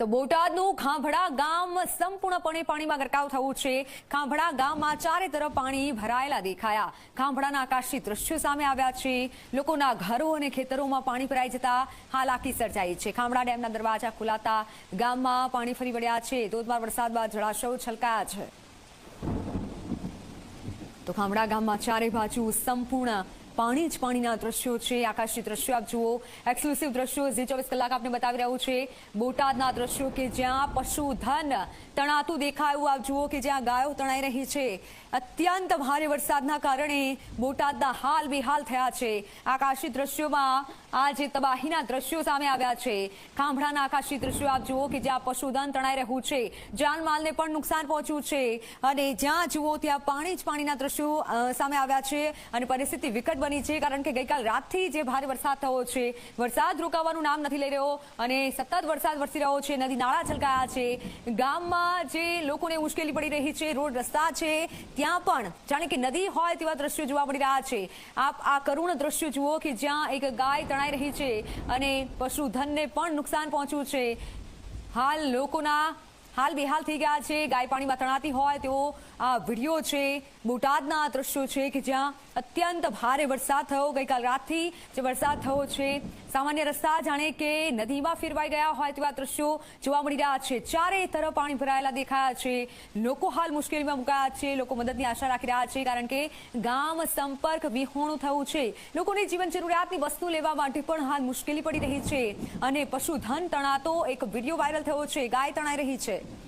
તો બોટાદનું ખાંભડા ગામ સંપૂર્ણપણે પાણીમાં ગરકાવ થયું છે. ખાંભડા ગામમાં ચારે તરફ પાણી ભરાયેલા દેખાયા. ખાંભડાના આકાશી દ્રશ્યો સામે આવ્યા છે. લોકોના ઘરો અને ખેતરોમાં પાણી ભરાઈ જતા હાલાકી સર્જાઈ છે. ખાંભડા ડેમના દરવાજા ખુલાતા ગામમાં પાણી ફરી વળ્યા છે. ધોધમાર વરસાદ બાદ જળાશયો છલકાયા છે. તો ખાંભડા ગામમાં ચારે બાજુ સંપૂર્ણ પાણી જ પાણીના દ્રશ્યો છે આકાશી દ્રશ્યો આપ જુઓ. એક્સક્લુસિવ દ્રશ્યો ઝી ચોવીસ કલાક આપને બતાવી રહ્યું છે. બોટાદના દ્રશ્યો કે જ્યાં પશુધન તણાતું દેખાયું, આપ જુઓ કે જ્યાં ગાયો તણાઈ રહી છે. અત્યંત ભારે વરસાદના કારણે બોટાદના હાલ બેહાલ થયા છે. આકાશી દ્રશ્યોમાં આ જે તબાહીના દ્રશ્યો સામે આવ્યા છે. ખાંભળાના આકાશી દ્રશ્યો આપ જુઓ કે જ્યાં પશુધન તણાઈ રહ્યું છે. જાનમાલને પણ નુકસાન પહોંચ્યું છે. અને જ્યાં જુઓ ત્યાં પાણી જ પાણીના દ્રશ્યો સામે આવ્યા છે. અને પરિસ્થિતિ વિકટ બની છે, કારણ કે ગઈકાલ રાતથી જે ભારે વરસાદ થયો છે, વરસાદ રોકાવાનું નામ નથી લઈ રહ્યો અને સતત વરસાદ વરસી રહ્યો છે, નદી નાળા છલકાયા છે. ગામમાં જે લોકોને મુશ્કેલી પડી રહી છે, રોડ રસ્તા છે, ત્યાં પણ જાણે કે નદી હોય તેવા દ્રશ્યો જોવા મળી રહ્યા છે. આપ આ કરુણ દ્રશ્યો જુઓ કે જ્યાં એક ગાય તણાઈ રહી છે અને પશુધનને પણ નુકસાન પહોંચ્યું છે. હાલ લોકોના હાલ બેહાલ થઈ ગયા છે. ગાય પાણીમાં તણાતી હોય તેવો આ વીડિયો છે. બોટાદના દ્રશ્યો છે કે જ્યાં અત્યંત ભારે વરસાદ થયો. ગઈકાલ રાતથી જે વરસાદ થયો છે સામાન્ય રસ્તા જાણે કે નદીમાં ફેરવાઈ ગયા હોય તેવા દ્રશ્યો જોવા મળી રહ્યા છે. ચારે તરફ પાણી ભરાયેલા દેખાયા છે. લોકો હાલ મુશ્કેલીમાં મુકાયા છે. લોકો મદદની આશા રાખી રહ્યા છે કારણ કે ગામ સંપર્ક વિહોણું થયું છે. લોકોની જીવન જરૂરિયાતની વસ્તુ લેવા માટે પણ હાલ મુશ્કેલી પડી રહી છે. અને પશુધન તણાતો એક વીડિયો વાયરલ થયો છે. ગાય તણાઈ રહી છે.